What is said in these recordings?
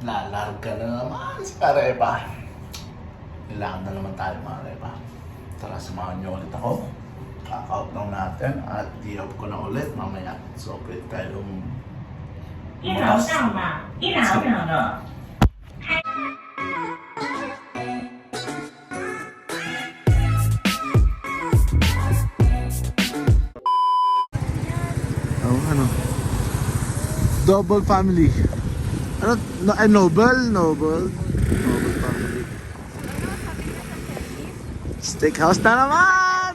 Lalarga na naman si Kareba. Nilakad na naman tayo mga Kareba. Tara, samahan niyo ulit ako. Kakaot lang natin at di-off ko na ulit mamaya. So, pwede tayong... Ilaw tama. Ilaw tama. Oh, ano? Double family. Ano? No, eh, noble? Noble? Noble family. Steakhouse na naman!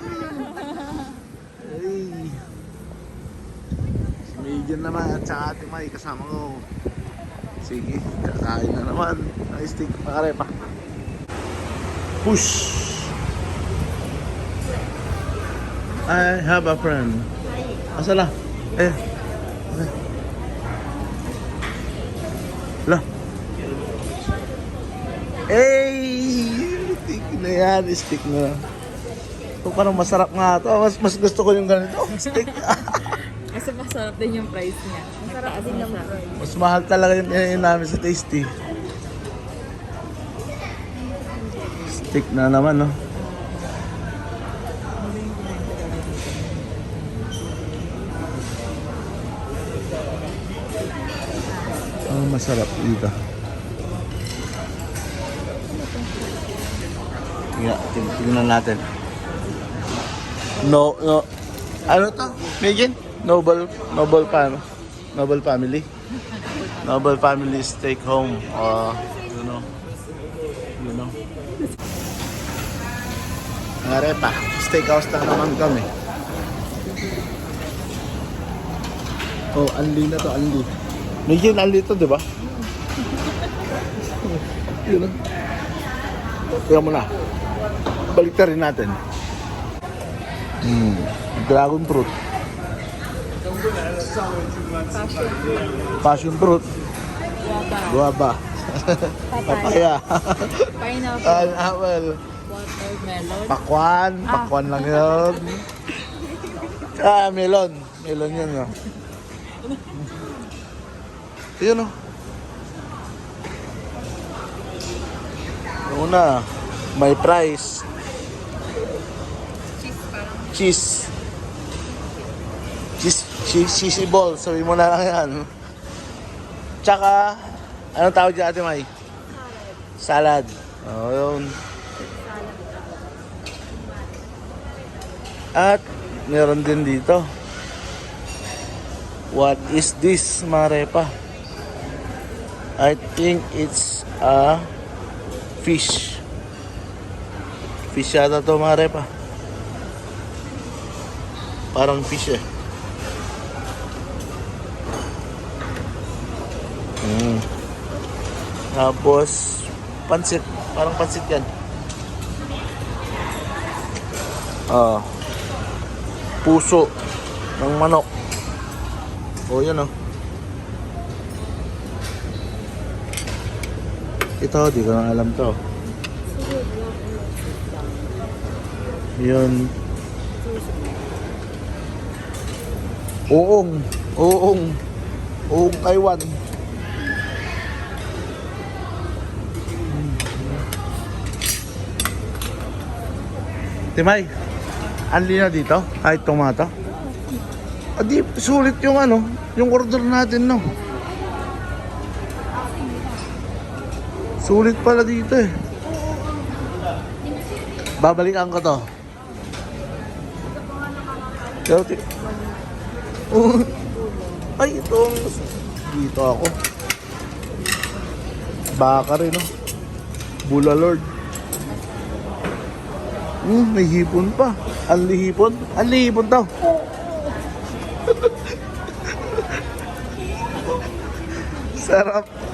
Ay. Si Megan naman at saka ate May kasama ko. Sige, kakain na naman. Ay, steak. Makarepa. Push! I have a friend. Asala? Eh. Eh. Lah. Eh, stick na yan, stick na. Ito parang masarap nga to. Mas, mas gusto ko yung ganito. Stick. Kasi masarap din yung price niya. Masarap din yung price. mas mahal talaga yung inayin namin sa tasty. Stick na naman, no? Ang masarap dito. Yeah, ting- tingnan natin. No, no. Ano to? Megan? Noble, noble pa, Noble family. Noble family steak home. Uh, you know. You know. Arepa. Steakhouse lang naman kami. Oh, anli na to, anli. Medyo anli to, di ba? Yun. Kaya mo na. Balik rin natin. Hmm. Dragon fruit. Passion fruit. Guava. Papaya. Pineapple, Pineapple. watermelon. Pakwan. Pakwan lang yun. Ah, melon. Melon yun. No? Yun o. Yung Una, may price. Cheese. Cheese, cheese, cheesy ball. Sabi mo na lang yan. Tsaka, anong tawag dyan ate May? Salad. Oo, yun. At meron din dito. What is this, Marepa? I think it's a fish. Fish yata to, Marepa. Parang fish eh. Mm. Tapos, pansit. Parang pansit yan. Ah. puso ng manok. O, yan o. Ito, di ko na alam to. Yun. Uong. Uong. Uong Taiwan. Timay, anli na dito? Kahit tomato? Ah, di, sulit yung ano, yung order natin, no? Sulit pala dito eh. Babalikan ko to. Oh. Ay, ito ang... Dito ako. Baka rin, no? Bula Lord. Hmm, may hipon pa. Anli hipon? Anli hipon daw. Sarap.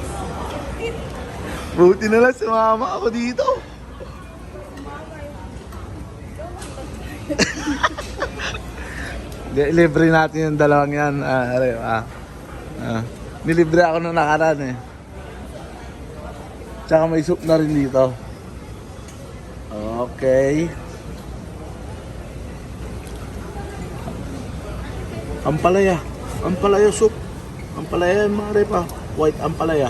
Buti na lang sumama ako dito. Di, libre natin yung dalawang yan. Ah, are, ah. Ah. Nilibre ako nung nakaraan eh. Tsaka may soup na rin dito. Okay. Ampalaya. Ampalaya soup. Ampalaya yung mga repa. White ampalaya.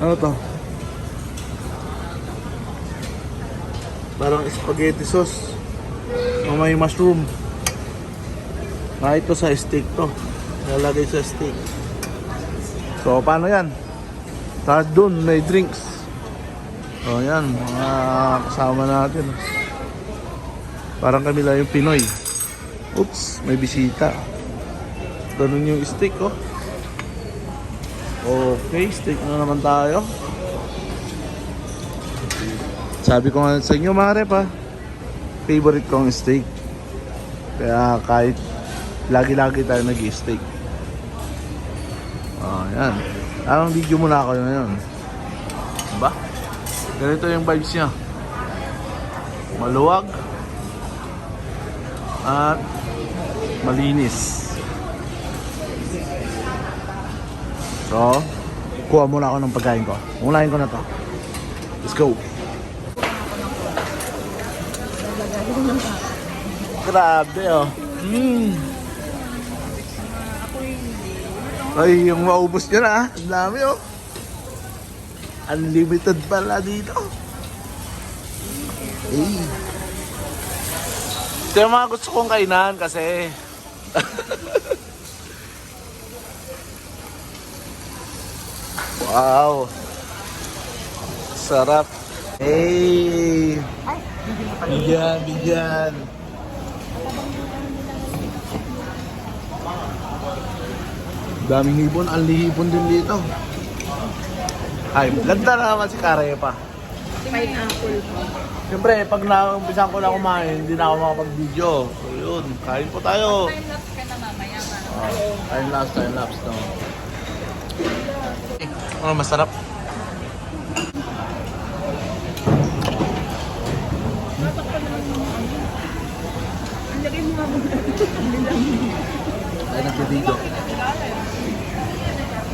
Ano to? Parang spaghetti sauce. O may mushroom. Ah, ito sa steak to. Lalagay sa steak. So, paano yan? Tapos dun, may drinks. O, yan. Mga kasama natin. Parang kami lang yung Pinoy. Oops, may bisita. Ganun yung steak, oh. Okay, steak na naman tayo. Sabi ko nga sa inyo, mga rep. Favorite ko ang steak. Kaya kahit lagi-lagi tayo nag-steak. Ah, yan. Parang video muna ako ngayon. Diba? Ganito yung vibes niya. Maluwag. At malinis. So, kuha muna ako ng pagkain ko. Unahin ko na to. Let's go. Grabe oh. Mm. Ay, yung maubos nyo na ah. Ang dami oh. Unlimited pala dito. Hey. Ito yung mga gusto kong kainan kasi Wow. Sarap. Hey. Bigyan, bigyan. Daming hipon, ang lihipon din dito. Ay, ganda na naman si Karepa. Pineapple. Siyempre, pag naumpisan ko na kumain, hindi na ako makapag-video. So yun, kain po tayo. Time lapse ka na mamaya Oh, time lapse, time lapse no. Oh, masarap. Ay, nagbe-video.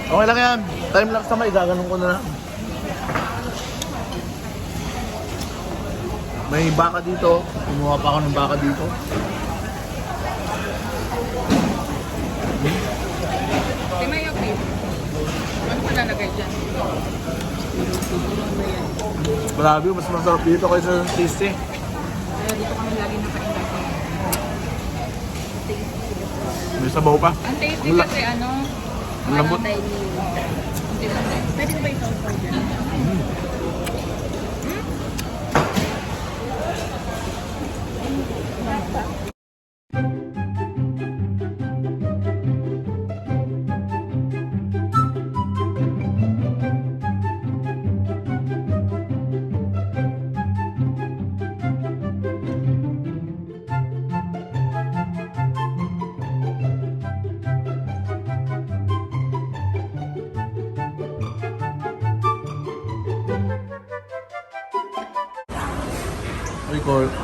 Okay lang yan. Time lapse naman, igaganon ko na lang. May baka dito. Kumuha pa ako ng baka dito. Di may update. Ano pa nalagay dyan? Grabe, mas masarap dito kaysa sa tasty. Kaya dito kami lagi nakain May sabaw pa. Ang tasty kasi ano, Ang lambot. Pwede ba ito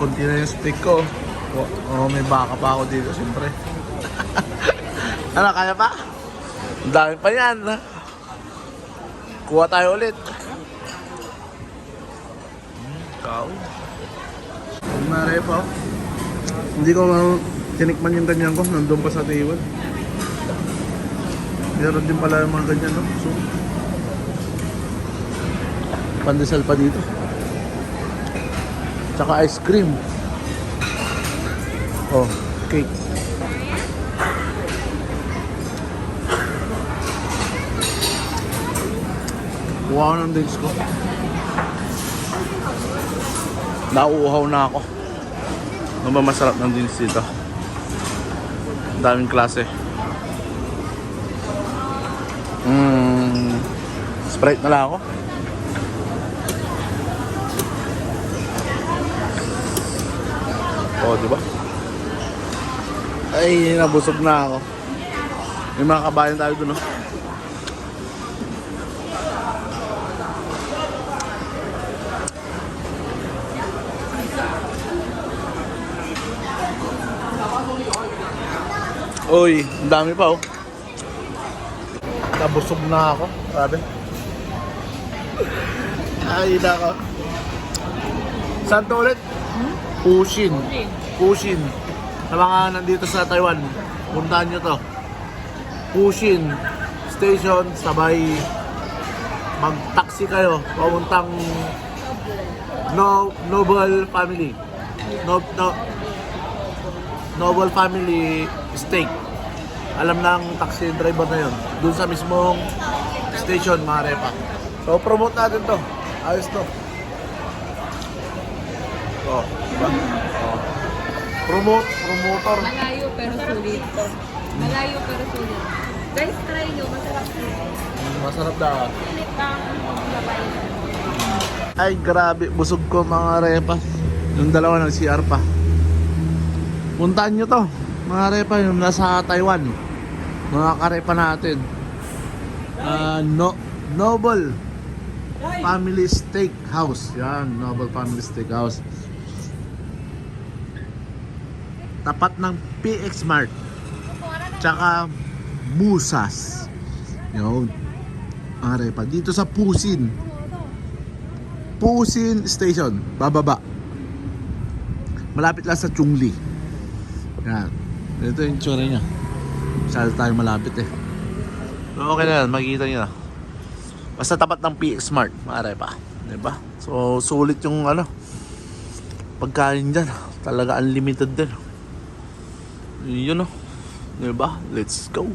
konti na yung steak ko. Oh, oh, may baka pa ako dito, siyempre. ano, kaya pa? Ang dami pa yan. ha? Kuha tayo ulit. Hmm, Ikaw. Mare pa. Hindi ko uh, tinikman yung ganyan ko. Nandun pa sa table. Meron din pala yung mga ganyan, no? So, pandesal pa dito. Tsaka ice cream. Oh, cake. Ko ng drinks ko. Nauuhaw na ako. Ano ba masarap ng drinks dito? Daming klase. Mm, Sprite na lang ako. Oh, di ba? Ay, nabusog na ako. May mga kabayan tayo dun, no? Uy, ang dami pa, oh. Nabusog na ako. Grabe. Ay, nako. Saan to ulit? Pushin. Pushin. Sa mga nandito sa Taiwan, puntahan nyo to. Pushin Station, sabay mag-taxi kayo papuntang no, Noble Family. No, no, Noble Family Steak. Alam ng taxi driver na yun. Doon sa mismong station, mga repa. So, promote natin to. Ayos to. Oh, diba? Oh. Promote, promotor. Malayo pero sulit. Malayo pero sulit. Guys, try nyo. Masarap. Mm, Masarap daw. Sulit ang labay. Ay, grabe. Busog ko mga repa. Yung dalawa ng CR pa. Puntaan nyo to. Mga repa, yung nasa Taiwan. Mga karepa natin. Ah, no, Noble Family Steak House. Yan, Noble Family Steak House. Tapat ng PX Mart. Tsaka Musas. Yun. Mga repa. Dito sa Pusin. Pusin Station, bababa. Malapit lang sa Chungli. Yan. Ito yung tsura niya. Masyado tayo malapit eh. Okay na yan, makikita niyo na. Basta tapat ng PX Smart, maaari pa. Diba? So, sulit yung ano, pagkain dyan. Talaga unlimited din. Yun o. Diba? Let's go.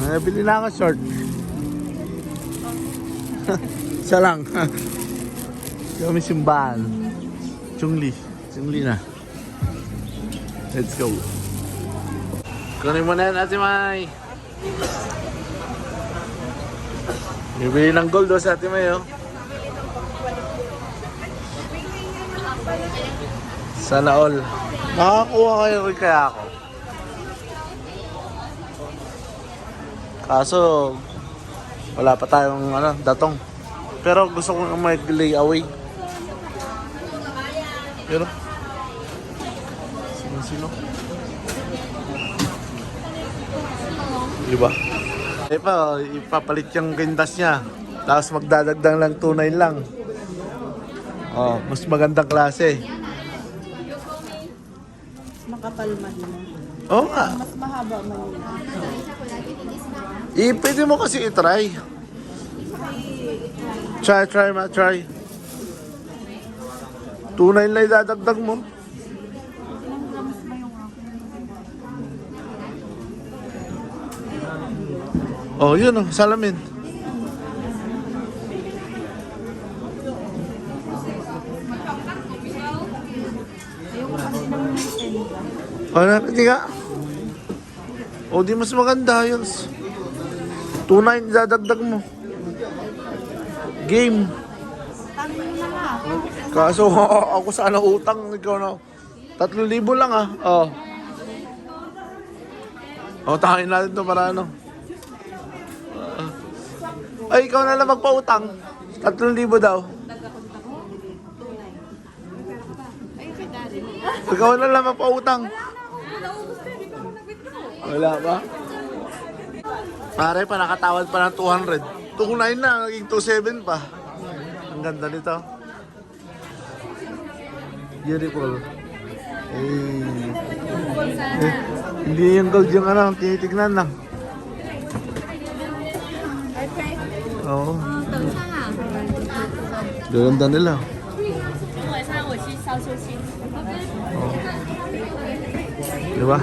Nabili na ako short. Isa lang. Kami simbahan. Chungli. Chungli na. Let's go. Kunin mo na yan, Ate May. Bibili ng gold o sa Ate May, oh. Sana all. Nakakuha kayo rin kaya ako. Kaso, wala pa tayong ano, datong. Pero gusto kong mag-lay away. Pero, sino-sino? Diba? Eh pa, ipapalit yung gindas niya. Tapos magdadagdag lang tunay lang. Oh, mas magandang klase. Man yun. Oo nga. Mas mahaba man yun. Eh, pwede mo kasi i-try. Try, try, ma, try. Tunay lang idadagdag mo. Oh, yun oh, salamin. Na, hindi nga. O, di mas maganda yun. Tunay, dadagdag mo. Game. Kaso ako sana utang, ikaw na. Tatlong libo lang ah. Oh. Oh, tahain natin to para ano. Ah. ay, ikaw na lang magpautang. Tatlong libo daw. Ikaw na lang magpautang. Wala pa? Pare pa, nakatawad pa ng 200. 2.9 na, naging 2.7 pa. Ang ganda nito. Beautiful. Hey. Eh, hindi yung gold yung ano, tinitignan lang. Oo. Ganda nila. Oo. Diba?